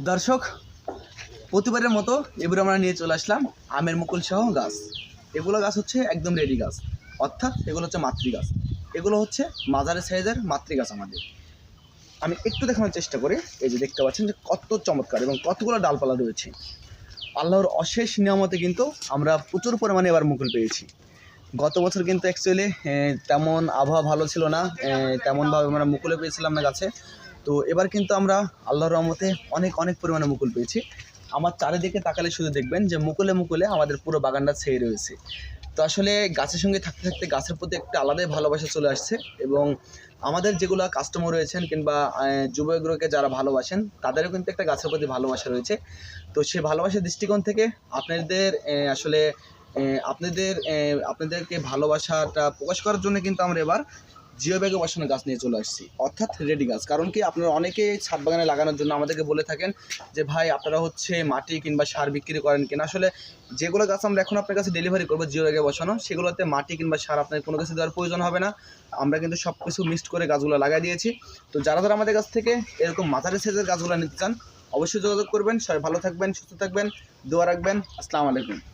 দর্শক, প্রতিবারের মতো এবারে আমরা নিয়ে চলে আসলাম আমের মুকুল সহ গাছ। এগুলো গাছ হচ্ছে একদম রেডি গাছ। অর্থাৎ এগুলো হচ্ছে মাতৃ গাছ এগুলো হচ্ছে মাজারে সাইজের মাতৃ গাছ আমাদের। আমি একটু দেখানোর চেষ্টা করি। এই যে দেখতে পাচ্ছেন যে কত চমৎকার এবং কতগুলো ডালপালা রয়েছে। আল্লাহর অশেষ নিয়ামতে কিন্তু আমরা প্রচুর পরিমাণে এবার মুকুল পেয়েছি। গত বছর কিন্তু অ্যাকচুয়ালি তেমন আবহাওয়া ভালো ছিল না। তেমনভাবে আমরা মুকুলে পেয়েছিলাম না গাছে। তো এবার কিন্তু আমরা আল্লাহর রহমতে অনেক অনেক পরিমাণে মুকুল পেয়েছি। আমার চারিদিকে তাকালে শুধু দেখবেন যে মুকুলে মুকুলে আমাদের পুরো বাগানটা ছেয়ে রয়েছে। তো আসলে গাছের সঙ্গে থাকতে থাকতে গাছের প্রতি একটা আলাদাই ভালোবাসা চলে আসছে এবং আমাদের যেগুলো কাস্টমার রয়েছেন কিংবা যুবকগুলোকে যারা ভালোবাসেন, তাদেরও কিন্তু একটা গাছের প্রতি ভালোবাসা রয়েছে। তো সেই ভালোবাসার দৃষ্টিকোণ থেকে আপনাদের আসলে আপনাদের আপনাদেরকে ভালোবাসাটা প্রকাশ করার জন্য কিন্তু আমরা এবার জিও ব্যাগে বসানো গাছ নিয়ে চলে আসছি। অর্থাৎ রেডি গাছ। কারণ কি আপনারা অনেকেই ছাদ বাগানে লাগানোর জন্য আমাদেরকে বলে থাকেন যে, ভাই, আপনারা হচ্ছে মাটি কিংবা সার বিক্রি করেন কিনা? আসলে যেগুলো গাছ আমরা এখন আপনার কাছে ডেলিভারি করব, জিও ব্যাগে বসানো, সেগুলোতে মাটি কিংবা সার আপনার কোনো কিছু দেওয়ার প্রয়োজন হবে না। আমরা কিন্তু সব কিছু মিক্সড করে গাছগুলো লাগাই দিয়েছি। তো যারা যারা আমাদের কাছ থেকে এরকম মাথারি সাইজের গাছগুলো নিতে চান, অবশ্যই যোগাযোগ করবেন। সবাই ভালো থাকবেন, সুস্থ থাকবেন, দোয়া রাখবেন। আসসালামু আলাইকুম।